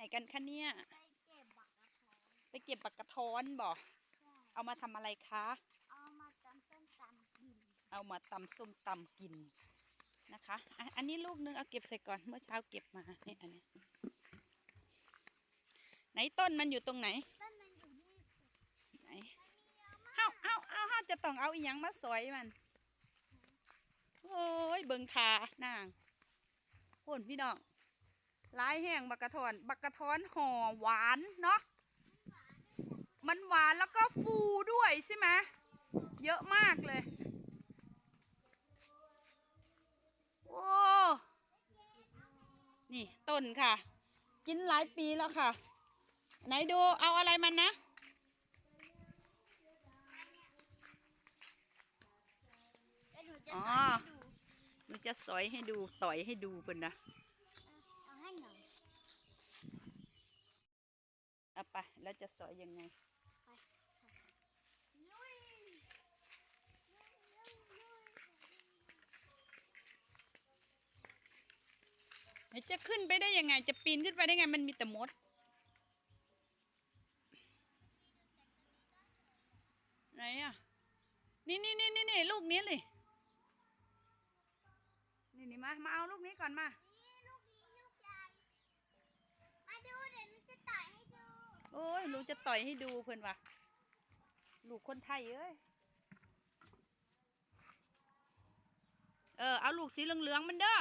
นกันคะเนี่ย ไปเก็บบักกระทองไปเก็บปักกระท้อนบ่ใช่เอามาทำอะไรคะ เอามาตำส้มตำกินเอามาตำส้มตำกินนะคะอะอันนี้ลูกนึงเอาเก็บใส่ก่อนเมื่อเช้าเก็บมาเนี่ยอันนี้ไหนต้นมันอยู่ตรงไหน ต้นมันอยู่นี่ไหน มันมีเยอะมากเฮาเฮาเฮาเฮาจะต้องเอาอีหยังมาสอยมัน โอ้ย เบิงทานางโหนพี่น้อง ลายแห้งบักกระทอนบักกระท้อนห่อหวานเนาะมันหวานแล้วก็ฟูด้วยใช่ไหมเยอะมากเลยโอ้นี่ต้นค่ะ กินหลายปีแล้วค่ะ ไหนดูเอาอะไรมันนะแล้วหนูจะอ๋อสอนให้ดูหนูจะสอยให้ดูต่อยให้ดูเพิ่นนะ เอาให้หน่อย เอาไป แล้วจะสอยยังไงลุยจะขึ้นไปได้ยังไง จะปีนขึ้นไปได้ไง มันมีแต่มด ไหนอะ นี่นี่นี่นี่ลูกนี้เลย นี่นี่มา มาเอาลูกนี้ก่อนมา นี่ลูกนี้ลูกใหญ่มาดูเดี๋ยวหนูจะต่อยให้ดู โอ้ยลูกจะต่อยให้ดูเพื่อนวะลูกคนไทยเอ้ย เออ เอาลูกสีเหลืองๆมันเด้อ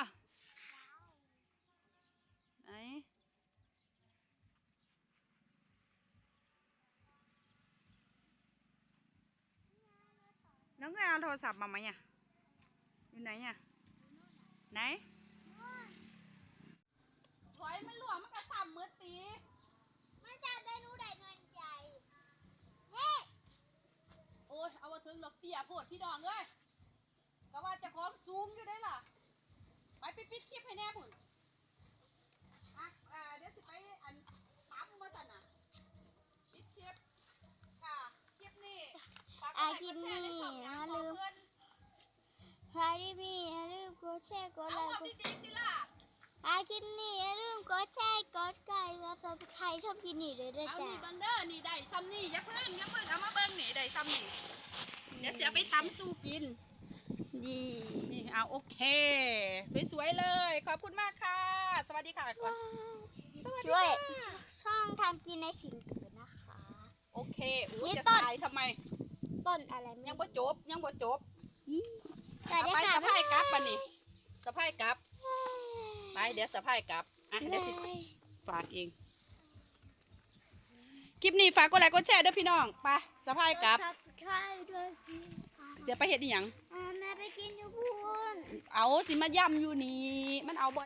ไหนน้องก็เอาโทรศัพท์มาไหมอะอยู่ไหนอะไหนถอยมันหลวมมันกระสับมือตี มันจะได้รู้ได้เงินใหญ่เฮ้ โอ้ย เอามาถึงหลอกเตี้ยโพดพี่ดองเอ้ยก็ว่าเจะของสูงอยู่ได้ล่ะ ไปปิดปิดคลิปให้แน่พุ่นอะอ่าเดี๋ยวสิไปอันปั๊มมาตันน่ะปิดคลิปค่ะคลิปนี้ฝากกดไลค์กดแชร์ในช่องยางของเพื่อนใครที่มีอย่าลืมกดแชร์กดเอาไลความค์กดีดๆสิล่ะใครคลิปนี้อย่าลืมกดแชร์กดไลค์ กดซับสไครต์ชอบกินนี่ด้วยนะเอาจ๊ะนี่เบังเด้อนี่ได้ซ้ำนี่อย่าเพิ่งอย่าเพิ่งเอามาเบิ่งนี่ได้ซ้ำนี่เดี๋ยวเสียไปตำสู้กิน ดีนี่เอาโอเค สวยๆเลย ขอบคุณมากค่ะ สวัสดีค่ะก่อนสวัสดีช่วยค่ะช่องทำกินในถิ่นเกิดนะคะ โอเคอู้นี่จะต้นสายทำไม ต้นอะไรไม่ยังรู้บ่จบ ยังบ่จบสวัสเอาดีไปค่ะสะพายกลับปะนี่สะพายกลับไปเดี๋ยวสะพายกลับอะเดี๋ยวสิฝากเอง คลิปนี้ฝากกดไลค์กดแชร์ด้วยพี่น้องไปสะพายกลับ ซับสไครต์ด้วยสิเสียไปเห็ดอีหยัง อ่าแม่ไปกินอยู่พูน เอาสิมาย่ำอยู่นี่มันเอาบ่